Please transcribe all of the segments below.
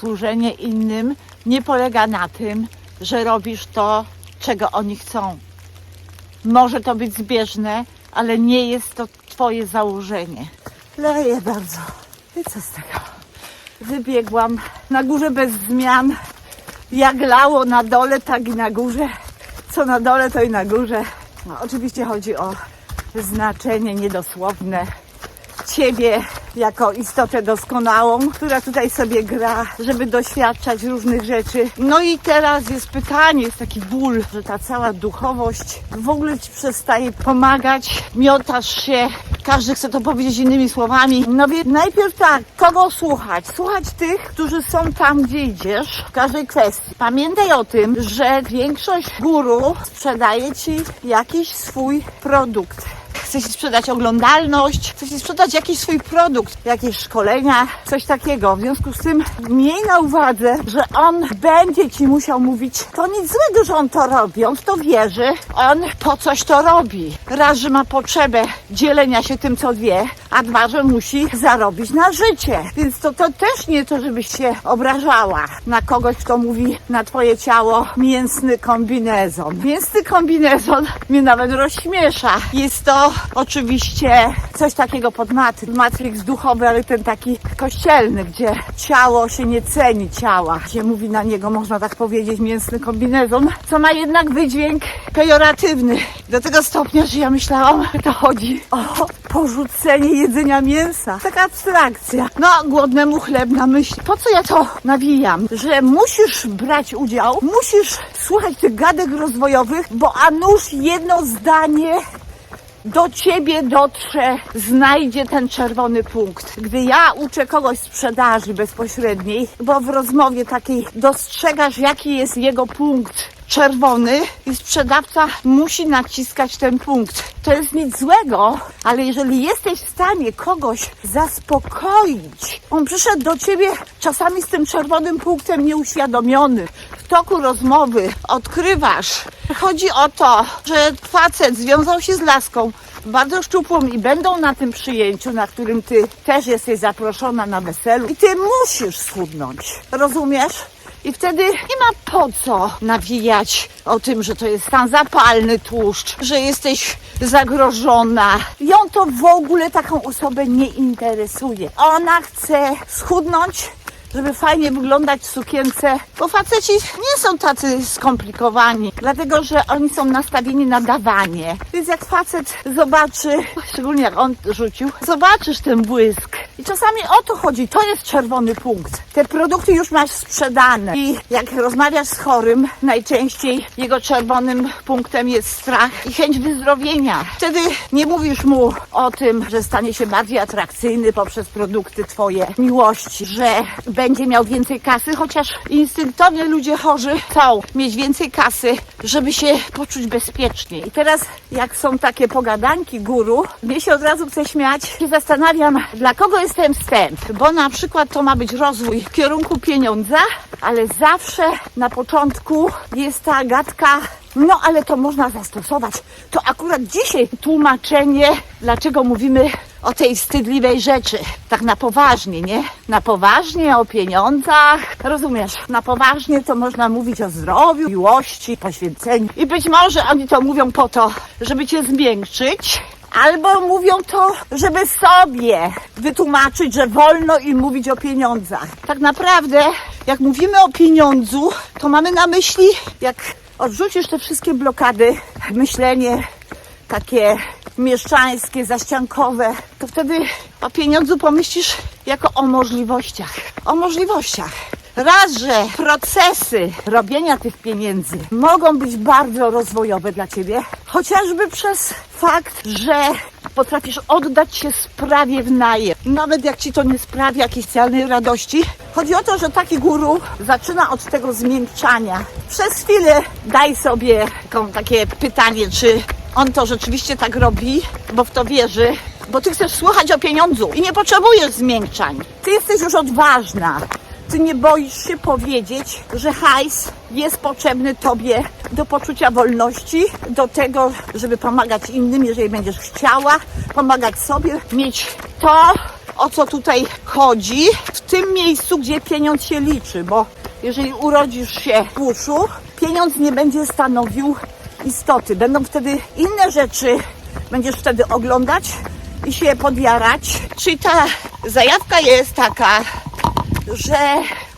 służenie innym nie polega na tym, że robisz to, czego oni chcą. Może to być zbieżne, ale nie jest to Twoje założenie. Leje bardzo. I co z tego? Wybiegłam na górze bez zmian. Jak lało na dole, tak i na górze. Co na dole, to i na górze. No, oczywiście chodzi o znaczenie niedosłowne Ciebie jako istotę doskonałą, która tutaj sobie gra, żeby doświadczać różnych rzeczy. No i teraz jest pytanie, jest taki ból, że ta cała duchowość w ogóle Ci przestaje pomagać, miotasz się, każdy chce to powiedzieć innymi słowami. No więc najpierw tak, kogo słuchać? Słuchać tych, którzy są tam, gdzie idziesz w każdej kwestii. Pamiętaj o tym, że większość guru sprzedaje Ci jakiś swój produkt chce ci sprzedać oglądalność, chce ci sprzedać jakiś swój produkt, jakieś szkolenia, coś takiego. W związku z tym miej na uwadze, że on będzie ci musiał mówić, to nic złego, że on to robi, on w to wierzy, on po coś to robi. Raz, że ma potrzebę dzielenia się tym, co wie, a dwa, że musi zarobić na życie. Więc to, to też nie to, żebyś się obrażała na kogoś, kto mówi na twoje ciało mięsny kombinezon. Mięsny kombinezon mnie nawet rozśmiesza. Jest to oczywiście coś takiego pod matry. Matrix duchowy, ale ten taki kościelny, gdzie ciało się nie ceni ciała, gdzie mówi na niego, można tak powiedzieć, mięsny kombinezon, co ma jednak wydźwięk pejoratywny. Do tego stopnia, że ja myślałam, że to chodzi o porzucenie jedzenia mięsa. Taka abstrakcja. No, głodnemu chleb na myśl. Po co ja to nawijam? Że musisz brać udział, musisz słuchać tych gadek rozwojowych, bo a nuż jedno zdanie do ciebie dotrze, znajdzie ten czerwony punkt. Gdy ja uczę kogoś sprzedaży bezpośredniej, bo w rozmowie takiej dostrzegasz, jaki jest jego punkt czerwony i sprzedawca musi naciskać ten punkt. To jest nic złego, ale jeżeli jesteś w stanie kogoś zaspokoić, on przyszedł do ciebie czasami z tym czerwonym punktem nieuświadomiony. W toku rozmowy odkrywasz, chodzi o to, że facet związał się z laską bardzo szczupłą i będą na tym przyjęciu, na którym ty też jesteś zaproszona na weselu i ty musisz schudnąć. Rozumiesz? I wtedy nie ma po co nawijać o tym, że to jest stan zapalny tłuszcz, że jesteś zagrożona. Ją to w ogóle taką osobę nie interesuje. Ona chce schudnąć, żeby fajnie wyglądać w sukience, bo faceci nie są tacy skomplikowani, dlatego że oni są nastawieni na dawanie. Więc jak facet zobaczy, szczególnie jak on rzucił, zobaczysz ten błysk. I czasami o to chodzi, to jest czerwony punkt. Te produkty już masz sprzedane i jak rozmawiasz z chorym, najczęściej jego czerwonym punktem jest strach i chęć wyzdrowienia. Wtedy nie mówisz mu o tym, że stanie się bardziej atrakcyjny poprzez produkty twoje miłości, że będzie miał więcej kasy, chociaż instynktownie ludzie chorzy chcą mieć więcej kasy, żeby się poczuć bezpiecznie. I teraz jak są takie pogadanki guru, mnie się od razu chce śmiać, się zastanawiam, dla kogo jest ten wstęp, bo na przykład to ma być rozwój w kierunku pieniądza, ale zawsze na początku jest ta gadka no, ale to można zastosować. To akurat dzisiaj tłumaczenie, dlaczego mówimy o tej wstydliwej rzeczy. Tak na poważnie, nie? Na poważnie o pieniądzach. Rozumiesz? Na poważnie to można mówić o zdrowiu, miłości, poświęceniu. I być może oni to mówią po to, żeby cię zmiękczyć. Albo mówią to, żeby sobie wytłumaczyć, że wolno im mówić o pieniądzach. Tak naprawdę, jak mówimy o pieniądzu, to mamy na myśli, jak odrzucisz te wszystkie blokady, myślenie takie mieszczańskie, zaściankowe, to wtedy o pieniądzu pomyślisz jako o możliwościach. O możliwościach. Raz, że procesy robienia tych pieniędzy mogą być bardzo rozwojowe dla Ciebie, chociażby przez fakt, że potrafisz oddać się sprawie w najem. Nawet jak Ci to nie sprawia jakiejś specjalnej radości. Chodzi o to, że taki guru zaczyna od tego zmiękczania. Przez chwilę daj sobie takie pytanie, czy on to rzeczywiście tak robi, bo w to wierzy, bo Ty chcesz słuchać o pieniądzu i nie potrzebujesz zmiękczań. Ty jesteś już odważna. Ty nie boisz się powiedzieć, że hajs jest potrzebny Tobie do poczucia wolności, do tego, żeby pomagać innym, jeżeli będziesz chciała, pomagać sobie, mieć to, o co tutaj chodzi. W tym miejscu, gdzie pieniądz się liczy, bo jeżeli urodzisz się w uszu, pieniądz nie będzie stanowił istoty. Będą wtedy inne rzeczy, będziesz wtedy oglądać i się podjarać. Czyli ta zajawka jest taka, że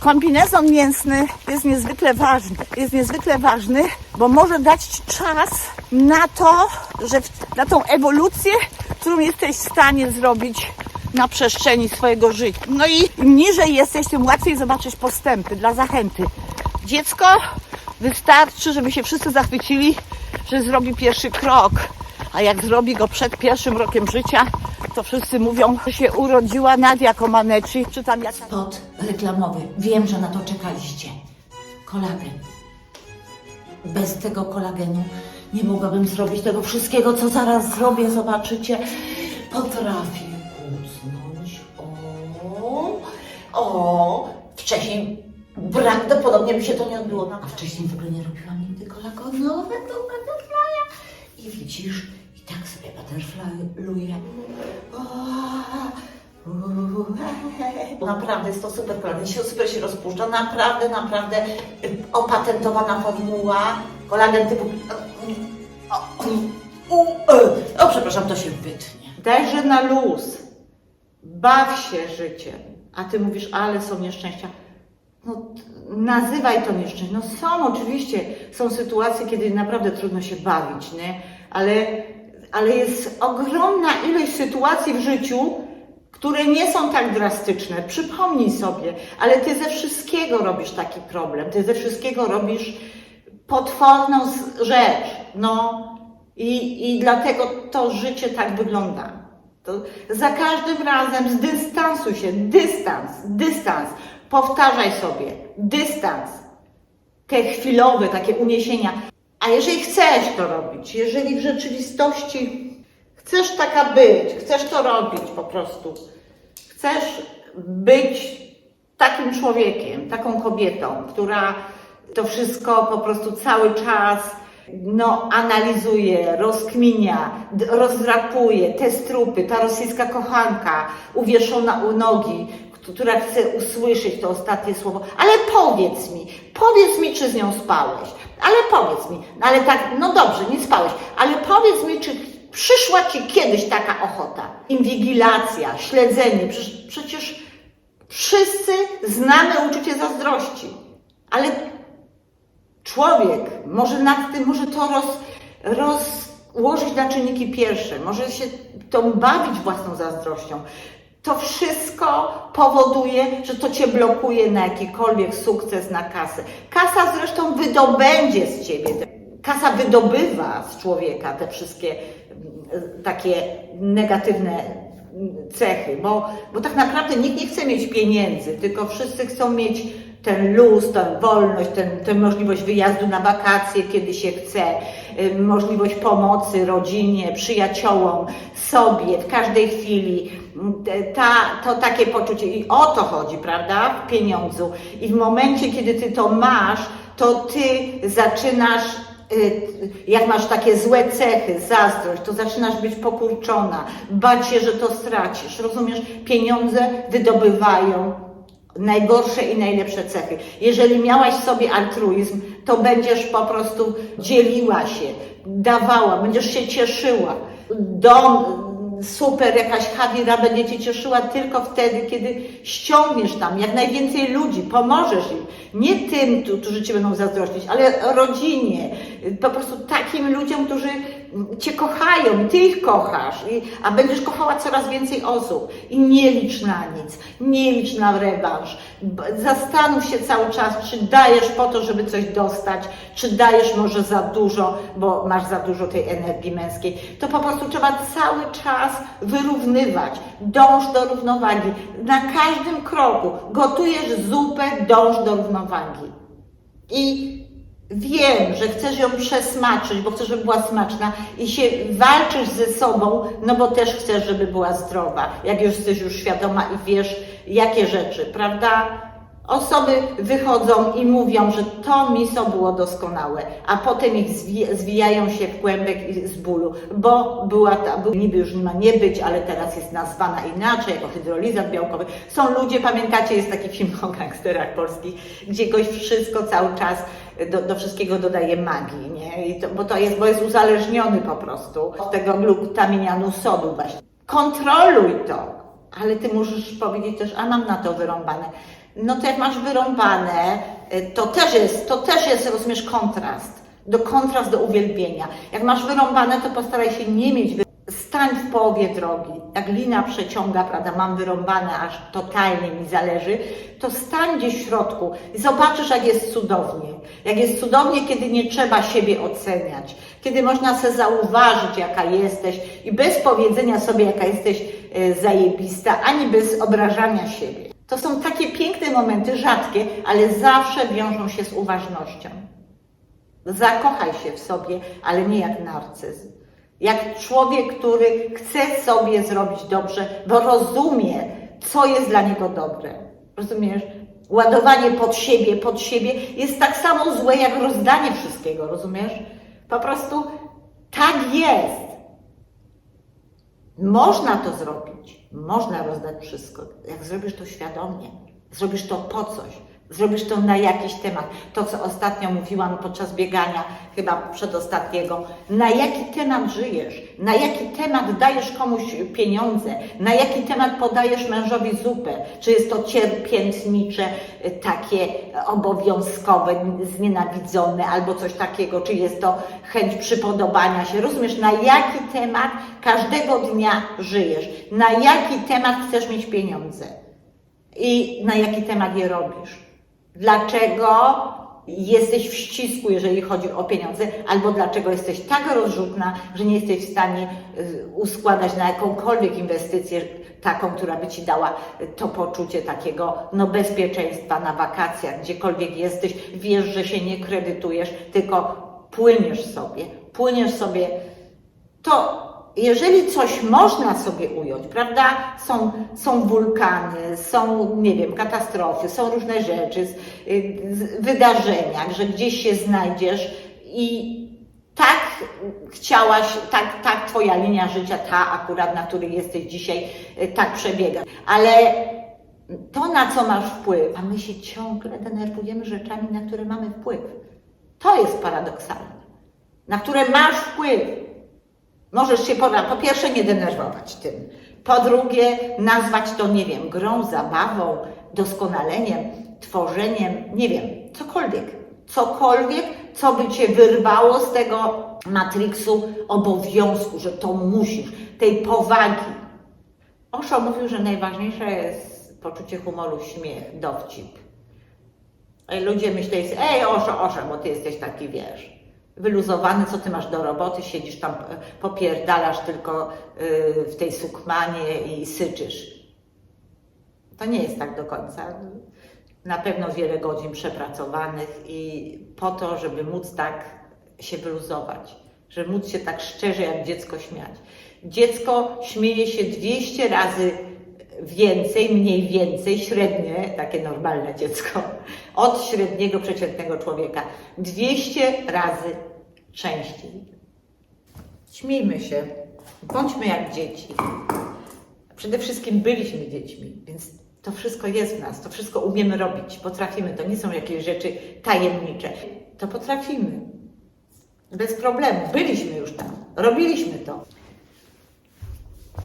kombinezon mięsny jest niezwykle ważny. Jest niezwykle ważny, bo może dać Ci czas na to, że w, na tą ewolucję, którą jesteś w stanie zrobić na przestrzeni swojego życia. No i im niżej jesteś, tym łatwiej zobaczyć postępy dla zachęty. Dziecko wystarczy, żeby się wszyscy zachwycili, że zrobi pierwszy krok. A jak zrobi go przed pierwszym rokiem życia, to wszyscy mówią, że się urodziła Nadia Comaneci, czy tam jakaś... Spot reklamowy. Wiem, że na to czekaliście. Kolagen. Bez tego kolagenu nie mogłabym zrobić tego wszystkiego, co zaraz zrobię. Zobaczycie. Potrafię kucnąć. O, o. Wcześniej prawdopodobnie by się to nie odbyło. A wcześniej w ogóle nie robiłam nigdy kolagenowego butterfly'a. I widzisz, i tak sobie butterfly'uję. Naprawdę jest to super kolagen, się super się rozpuszcza, naprawdę, naprawdę y, opatentowana formuła, kolagen typu... O, y. przepraszam, to się wytnie. Dajże na luz. Baw się życiem. A ty mówisz, ale są nieszczęścia. No, nazywaj to nieszczęście. No są oczywiście, są sytuacje, kiedy naprawdę trudno się bawić, nie? Ale, ale jest ogromna ilość sytuacji w życiu, które nie są tak drastyczne. Przypomnij sobie, ale ty ze wszystkiego robisz taki problem. Ty ze wszystkiego robisz potworną rzecz. No i, i dlatego to życie tak wygląda. To za każdym razem zdystansuj się, dystans, dystans. Powtarzaj sobie, dystans. Te chwilowe, takie uniesienia. A jeżeli chcesz to robić, jeżeli w rzeczywistości chcesz taka być, chcesz to robić po prostu, chcesz być takim człowiekiem, taką kobietą, która to wszystko po prostu cały czas no, analizuje, rozkminia, rozdrapuje, te strupy, ta rosyjska kochanka uwieszona u nogi, która chce usłyszeć to ostatnie słowo. Ale powiedz mi, powiedz mi, czy z nią spałeś. Ale powiedz mi, no ale tak, no dobrze, nie spałeś, ale powiedz mi, czy przyszła ci kiedyś taka ochota? Inwigilacja, śledzenie, przecież, wszyscy znamy uczucie zazdrości, ale człowiek może nad tym, może to roz, rozłożyć na czynniki pierwsze, może się tą bawić własną zazdrością. To wszystko powoduje, że to cię blokuje na jakikolwiek sukces, na kasę. Kasa zresztą wydobędzie z ciebie. Kasa wydobywa z człowieka te wszystkie mm, takie negatywne mm, cechy, bo, bo tak naprawdę nikt nie chce mieć pieniędzy, tylko wszyscy chcą mieć ten luz, tę wolność, ten, tę możliwość wyjazdu na wakacje, kiedy się chce, y, możliwość pomocy rodzinie, przyjaciołom, sobie w każdej chwili. Ta, to takie poczucie i o to chodzi, prawda, w pieniądzu. I w momencie, kiedy ty to masz, to ty zaczynasz y, jak masz takie złe cechy, zazdrość, to zaczynasz być pokurczona, bać się, że to stracisz. Rozumiesz? Pieniądze wydobywają najgorsze i najlepsze cechy. Jeżeli miałaś sobie altruizm, to będziesz po prostu dzieliła się, dawała, będziesz się cieszyła. Dom, super, jakaś Hawira będzie Cię cieszyła tylko wtedy, kiedy ściągniesz tam jak najwięcej ludzi, pomożesz im. Nie tym, którzy Cię będą zazdrościć, ale rodzinie, po prostu takim ludziom, którzy Cię kochają, Ty ich kochasz, a będziesz kochała coraz więcej osób. I nie licz na nic, nie licz na rewanż. Zastanów się cały czas, czy dajesz po to, żeby coś dostać, czy dajesz może za dużo, bo masz za dużo tej energii męskiej. To po prostu trzeba cały czas wyrównywać. Dąż do równowagi. Na każdym kroku gotujesz zupę, dąż do równowagi. I wiem, że chcesz ją przesmaczyć, bo chcesz, żeby była smaczna i się walczysz ze sobą, no bo też chcesz, żeby była zdrowa. Jak już jesteś już świadoma i wiesz, jakie rzeczy, prawda? Osoby wychodzą i mówią, że to miso było doskonałe, a potem ich zwi- zwijają się w kłębek z bólu, bo była ta, niby już ma nie być, ale teraz jest nazwana inaczej, jako hydrolizat białkowy. Są ludzie, pamiętacie, jest taki film o gangsterach polskich, gdzie goś wszystko cały czas do, do wszystkiego dodaje magii, nie? I to, bo to jest, bo jest uzależniony po prostu od tego glutaminianu sodu właśnie. Kontroluj to, ale ty możesz powiedzieć też, a mam na to wyrąbane. No to jak masz wyrąbane, y, to też jest, to też jest, rozumiesz, kontrast. Do kontrast do uwielbienia. Jak masz wyrąbane, to postaraj się nie mieć. wy- Stań w połowie drogi. Jak lina przeciąga, prawda, mam wyrąbane, aż totalnie mi zależy, to stań gdzieś w środku i zobaczysz, jak jest cudownie. Jak jest cudownie, kiedy nie trzeba siebie oceniać. Kiedy można sobie zauważyć, jaka jesteś i bez powiedzenia sobie, jaka jesteś e, zajebista, ani bez obrażania siebie. To są takie piękne momenty, rzadkie, ale zawsze wiążą się z uważnością. Zakochaj się w sobie, ale nie jak narcyz. Jak człowiek, który chce sobie zrobić dobrze, bo rozumie, co jest dla niego dobre. Rozumiesz? Ładowanie pod siebie, pod siebie jest tak samo złe, jak rozdanie wszystkiego, rozumiesz? Po prostu tak jest. Można to zrobić. Można rozdać wszystko. Jak zrobisz to świadomie, zrobisz to po coś, zrobisz to na jakiś temat. To, co ostatnio mówiłam podczas biegania, chyba przedostatniego, na jaki temat żyjesz, na jaki temat dajesz komuś pieniądze, na jaki temat podajesz mężowi zupę, czy jest to cierpiętnicze, y, takie obowiązkowe, znienawidzone, albo coś takiego, czy jest to chęć przypodobania się. Rozumiesz, na jaki temat każdego dnia żyjesz, na jaki temat chcesz mieć pieniądze i na jaki temat je robisz. Dlaczego jesteś w ścisku, jeżeli chodzi o pieniądze, albo dlaczego jesteś tak rozrzutna, że nie jesteś w stanie y, uskładać na jakąkolwiek inwestycję taką, która by ci dała to poczucie takiego no, bezpieczeństwa na wakacjach, gdziekolwiek jesteś, wiesz, że się nie kredytujesz, tylko płyniesz sobie, płyniesz sobie. To jeżeli coś można sobie ująć, prawda? Są, są wulkany, są, nie wiem, katastrofy, są różne rzeczy, y, wydarzenia, że gdzieś się znajdziesz i tak chciałaś, tak, tak twoja linia życia, ta akurat, na której jesteś dzisiaj, y, tak przebiega. Ale to, na co masz wpływ, a my się ciągle denerwujemy rzeczami, na które mamy wpływ. To jest paradoksalne. Na które masz wpływ. Możesz się po, po pierwsze nie denerwować tym. Po drugie, nazwać to, nie wiem, grą, zabawą, doskonaleniem, tworzeniem, nie wiem, cokolwiek. Cokolwiek, co by cię wyrwało z tego matriksu obowiązku, że to musisz, tej powagi. Osho mówił, że najważniejsze jest poczucie humoru, śmiech, dowcip. Ludzie myśleli, ej Osho, Osho, bo ty jesteś taki, wiesz, wyluzowany, co ty masz do roboty, siedzisz tam, e, popierdalasz tylko y, w tej sukmanie i syczysz. To nie jest tak do końca. Na pewno wiele godzin przepracowanych i po to, żeby móc tak się wyluzować, żeby móc się tak szczerze jak dziecko śmiać. Dziecko śmieje się 200 razy więcej, mniej więcej, średnie, takie normalne dziecko, od średniego przeciętnego człowieka. 200 razy częściej. Śmiejmy się, bądźmy jak dzieci. Przede wszystkim byliśmy dziećmi, więc to wszystko jest w nas, to wszystko umiemy robić, potrafimy. To nie są jakieś rzeczy tajemnicze. To potrafimy. Bez problemu. Byliśmy już tam, robiliśmy to.